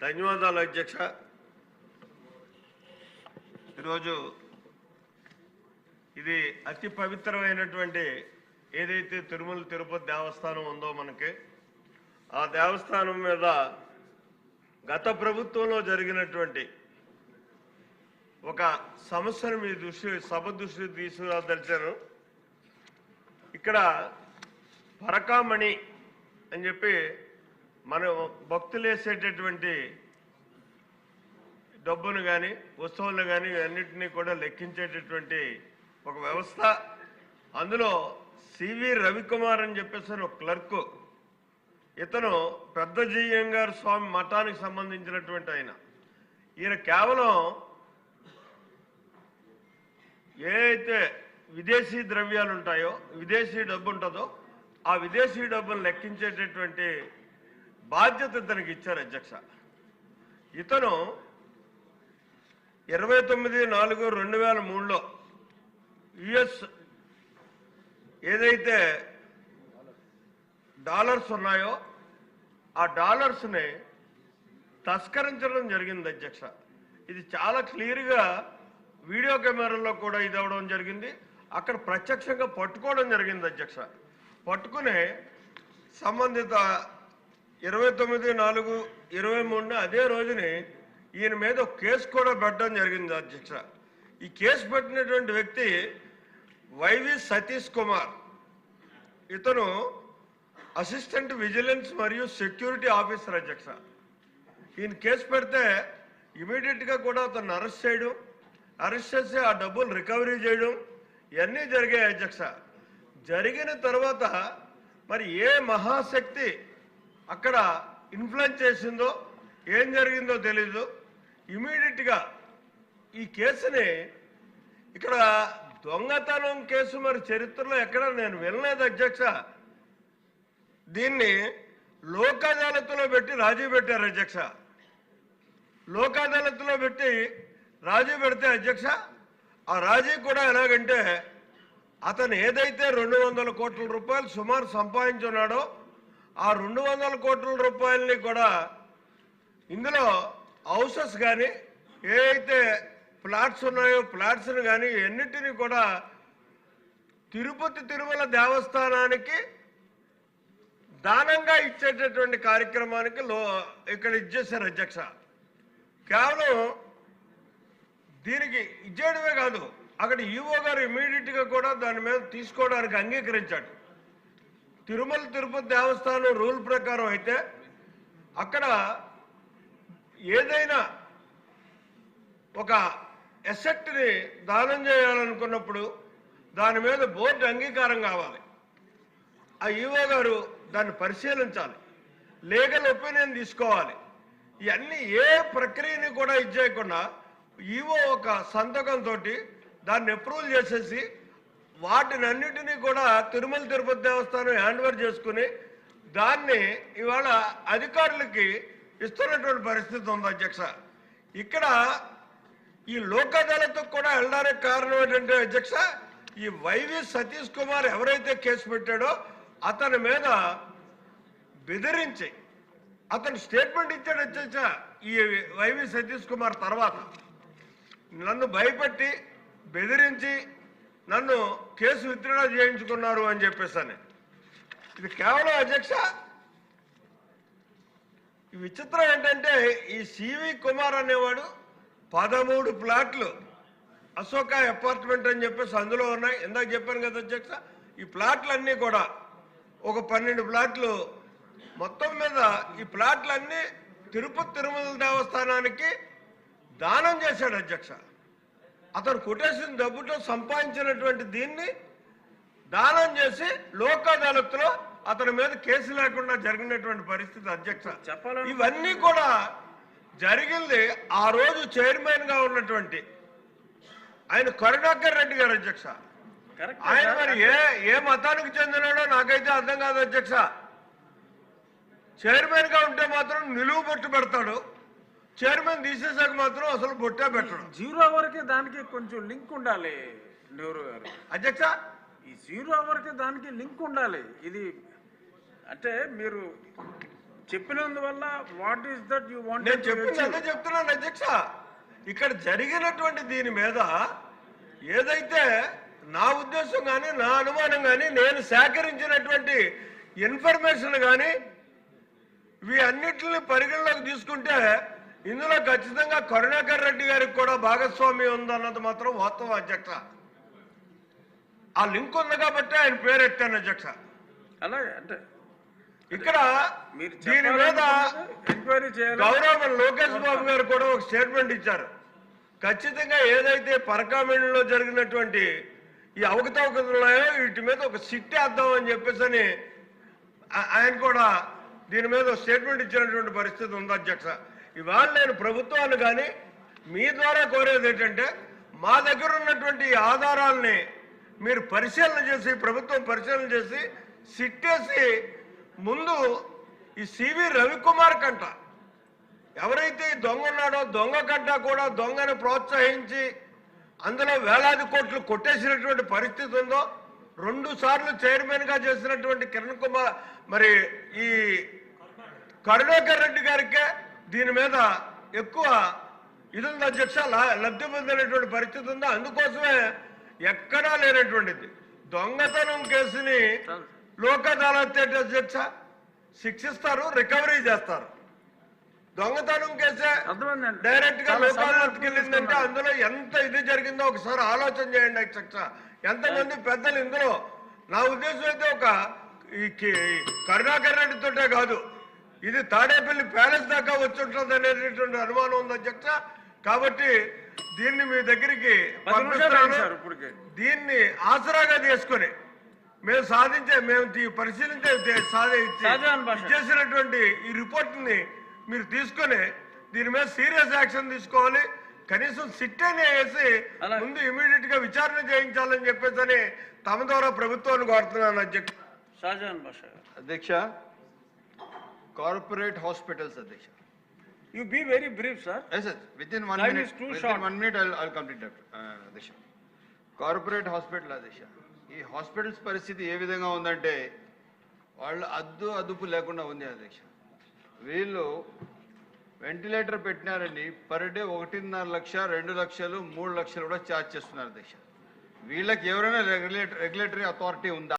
ధన్యవాదాలు అధ్యక్ష. ఈరోజు ఇది అతి పవిత్రమైనటువంటి ఏదైతే తిరుమల తిరుపతి దేవస్థానం ఉందో మనకి ఆ దేవస్థానం మీద గత ప్రభుత్వంలో జరిగినటువంటి ఒక సమస్యను మీ దృష్టి సభ దృష్టి తీసుకురాదలిచాను ఇక్కడ పరకామణి అని చెప్పి మనం భక్తులు వేసేటటువంటి డబ్బును కానీ వస్తువులను కానీ అన్నింటినీ కూడా లెక్కించేటటువంటి ఒక వ్యవస్థ. అందులో సివి రవికుమార్ అని చెప్పేసి ఒక క్లర్క్. ఇతను పెద్ద జీయంగారు స్వామి మఠానికి సంబంధించినటువంటి ఆయన. ఈయన కేవలం ఏ విదేశీ ద్రవ్యాలు ఉంటాయో విదేశీ డబ్బు ఉంటుందో ఆ విదేశీ డబ్బును లెక్కించేటటువంటి బాధ్యత ఇతనికి ఇచ్చారు అధ్యక్ష. ఇతను ఇరవై తొమ్మిది నాలుగు రెండు వేల మూడులో యుఎస్ ఏదైతే డాలర్స్ ఉన్నాయో ఆ డాలర్స్ని తస్కరించడం జరిగింది అధ్యక్ష. ఇది చాలా క్లియర్గా వీడియో కెమెరాలో కూడా ఇది అవడం జరిగింది. అక్కడ ప్రత్యక్షంగా పట్టుకోవడం జరిగింది అధ్యక్ష. పట్టుకుని సంబంధిత ఇరవై తొమ్మిది నాలుగు ఇరవై మూడున అదే రోజుని ఈయన మీద ఒక కేసు కూడా పెట్టడం జరిగింది అధ్యక్ష ఈ కేసు పెట్టినటువంటి వ్యక్తి వైవి సతీష్ కుమార్. ఇతను అసిస్టెంట్ విజిలెన్స్ మరియు సెక్యూరిటీ ఆఫీసర్ అధ్యక్ష ఈయన కేసు పెడితే ఇమీడియట్గా కూడా అతను అరెస్ట్ చేయడం అరెస్ట్ చేసి ఆ డబ్బులు రికవరీ చేయడం ఇవన్నీ జరిగాయి అధ్యక్ష జరిగిన తర్వాత మరి ఏ మహాశక్తి అక్కడ ఇన్ఫ్లుయెన్స్ చేసిందో ఏం జరిగిందో తెలీదు. ఇమీడియట్గా ఈ కేసుని ఇక్కడ దొంగతనం కేసు మరి చరిత్రలో ఎక్కడ నేను వినలేదు అధ్యక్ష. దీన్ని లోక్ అదాలత్లో పెట్టి రాజీ పెట్టారు అధ్యక్ష. లోక్ అదాలత్లో పెట్టి రాజీ పెడితే అధ్యక్ష ఆ రాజీ కూడా ఎలాగంటే అతను ఏదైతే రెండు వందల కోట్ల రూపాయలు సుమారు సంపాదించున్నాడో ఆ రెండు వందల కోట్ల రూపాయలని కూడా ఇందులో హౌసెస్ కానీ ఏవైతే ప్లాట్స్ ఉన్నాయో ప్లాట్స్ని కానీ ఎన్నిటిని కూడా తిరుపతి తిరుమల దేవస్థానానికి దానంగా ఇచ్చేటటువంటి కార్యక్రమానికి లో ఇక్కడ ఇచ్చేశారు అధ్యక్ష. కేవలం దీనికి ఇచ్చేయడమే కాదు అక్కడ ఈవో గారు ఇమీడియట్గా కూడా దాని మీద తీసుకోవడానికి అంగీకరించాడు. తిరుమల తిరుపతి దేవస్థానం రూల్ ప్రకారం అయితే అక్కడ ఏదైనా ఒక ఎసెట్ని దానం చేయాలనుకున్నప్పుడు దాని మీద బోర్డు అంగీకారం కావాలి. ఆ ఈవో గారు దాన్ని పరిశీలించాలి. లీగల్ ఒపీనియన్ తీసుకోవాలి. ఇవన్నీ ఏ ప్రక్రియని కూడా ఇచ్చేయకుండా ఈవో ఒక సంతకంతో దాన్ని అప్రూవల్ చేసేసి వాటిని అన్నిటినీ కూడా తిరుమల తిరుపతి దేవస్థానం హ్యాండ్ ఓవర్ చేసుకుని దాన్ని ఇవాళ అధికారులకి ఇస్తున్నటువంటి పరిస్థితి ఉంది అధ్యక్ష. ఇక్కడ ఈ లోక్ అదాలత్కు కూడా వెళ్ళడానికి కారణం ఏంటంటే అధ్యక్ష ఈ వైవి సతీష్ కుమార్ ఎవరైతే కేసు పెట్టాడో అతని మీద బెదిరించి అతను స్టేట్మెంట్ ఇచ్చాడు అధ్యక్ష ఈ వైవి సతీష్ కుమార్ తర్వాత. నన్ను భయపెట్టి బెదిరించి నన్ను కేసు విత్డ్రా చేయించుకున్నారు అని చెప్పేసాను. ఇది కేవలం అధ్యక్ష ఈ విచిత్రం ఏంటంటే ఈ సివి కుమార్ అనేవాడు పదమూడు ప్లాట్లు అశోక అపార్ట్మెంట్ అని చెప్పేసి అందులో ఉన్నాయి. ఇందాక చెప్పాను కదా అధ్యక్ష ఈ ప్లాట్లన్నీ కూడా ఒక పన్నెండు ప్లాట్లు మొత్తం మీద ఈ ప్లాట్లన్నీ తిరుపతి తిరుమల దేవస్థానానికి దానం చేశాడు అధ్యక్ష. అతను కొట్టేసిన డబ్బుతో సంపాదించినటువంటి దీన్ని దానం చేసి లోక్ అదాలత్లో అతని మీద కేసు లేకుండా జరిగినటువంటి పరిస్థితి అధ్యక్ష. చెప్పాలను- ఇవన్నీ కూడా జరిగింది ఆ రోజు చైర్మన్గా ఉన్నటువంటి ఆయన కరుణాకర్ రెడ్డి గారు అధ్యక్ష. ఆయన మరి ఏ ఏ మతానికి చెందినాడో నాకైతే అర్థం కాదు అధ్యక్ష. చైర్మన్గా ఉంటే మాత్రం నిలువు బొట్టు పెడతాడు. చైర్మన్ తీసేసాక మాత్రం అసలు బొట్టే పెట్టడు జీరో అవర్కి దానికి కొంచెం లింక్ ఉండాలి నెహ్రూ గారు. అధ్యక్ష? ఈ జీరో అవర్కి దానికి లింక్ ఉండాలి. ఇది అంటే మీరు చెప్పినందువల్ల what is that you want నేను చెప్పింది చెప్తున్నాను అధ్యక్ష. ఇక్కడ జరిగినటువంటి దీని మీద ఏదైతే నా ఉద్దేశం కానీ నా అనుమానం కానీ నేను సేకరించినటువంటి ఇన్ఫర్మేషన్ కానీ ఇవి అన్నిటిని పరిగణలోకి తీసుకుంటే ఇందులో ఖచ్చితంగా కరుణాకర్ రెడ్డి గారికి కూడా భాగస్వామ్యం ఉందన్నది మాత్రం వాస్తవం అధ్యక్ష. ఆ లింక్ ఉంది కాబట్టి ఆయన పేరు ఎత్తాను అధ్యక్ష. అలాగే అంటే ఇక్కడ మీరు దీని మీద ఎంక్వైరీ చేయాలి గౌరవ లోకేష్ బాబు గారు కూడా ఒక స్టేట్మెంట్ ఇచ్చారు. ఖచ్చితంగా ఏదైతే పరకామణిలో జరిగినటువంటి ఈ అవకతవకలు ఉన్నాయో వీటి మీద ఒక సిట్ వేద్దాం అని చెప్పేసి ఆయన కూడా దీని మీద స్టేట్మెంట్ ఇచ్చినటువంటి పరిస్థితి ఉంది అధ్యక్ష. ఇవాళ నేను ప్రభుత్వాలు కానీ మీ ద్వారా కోరేది ఏంటంటే మా దగ్గర ఉన్నటువంటి ఆధారాలని ఆధారాల్ని మీరు పరిశీలన చేసి ప్రభుత్వం పరిశీలన చేసి సిట్టేసి ముందు ఈ సివి రవికుమార్ కంట ఎవరైతే ఈ దొంగ ఉన్నాడో దొంగ కంట కూడా దొంగను ప్రోత్సహించి అందులో వేలాది కోట్లు కొట్టేసినటువంటి పరిస్థితి ఉందో రెండు సార్లు చైర్మన్గా చేసినటువంటి కిరణ్ కుమార్ మరి ఈ కరుణాకర్ రెడ్డి గారికే దీని మీద ఎక్కువ ఇది ఉంది అధ్యక్ష లబ్ధి పొందినటువంటి పరిస్థితి ఉందో? అందుకోసమే ఎక్కడా లేనటువంటిది. దొంగతనం కేసుని లోక్ అదాలత్ అధ్యక్ష శిక్షిస్తారు రికవరీ చేస్తారు. దొంగతనం కేసే డైరెక్ట్గా వెళ్ళిందంటే తీసుకున్నారు. అందులో ఎంత ఇది జరిగిందో ఒకసారి ఆలోచన చేయండి అధ్యక్ష. ఎంతమంది పెద్దలు ఇందులో? నా ఉద్దేశం అయితే ఒక కరుణాకర్ రెడ్డితోటే కాదు. ఇది తాడేపల్లి ప్యాలెస్ దాకా వచ్చి ఉంటుంది అనేటటువంటి అనుమానం ఉంది అధ్యక్ష. కాబట్టి దీన్ని మీ దగ్గరికి దీన్ని ఆసరాగా చేసుకొని మేము సాధించే మేము పరిశీలించే. చేసినటువంటి ఈ రిపోర్ట్ని మీరు తీసుకొని దీని మీద సీరియస్ యాక్షన్ తీసుకోవాలి. కనీసం సిట్ అని వేసి. ముందు ఇమీడియట్గా విచారణ చేయించాలని చెప్పేసి అని తమ ద్వారా ప్రభుత్వాన్ని కోరుతున్నాను అధ్యక్ష. అధ్యక్ష కార్పొరేట్ హాస్పిటల్స్ అధ్యక్ష. You be very brief sir yes yes within one minute with. In one minute I complete అధ్యక్ష కార్పొరేట్ హాస్పిటల్ అధ్యక్ష ఈ హాస్పిటల్స్ పరిస్థితి ఏ విధంగా ఉందంటే వాళ్ళు అద్దు అదుపు లేకుండా ఉంది అధ్యక్ష వీళ్ళు వెంటిలేటర్ పెట్టినారని పర్ డే ఒకటిన్నర లక్ష రెండు లక్షలు మూడు లక్షలు కూడా ఛార్జ్ చేస్తున్నారు అధ్యక్ష వీళ్ళకి ఎవరైనా రెగ్యులేటరీ అథారిటీ ఉందా?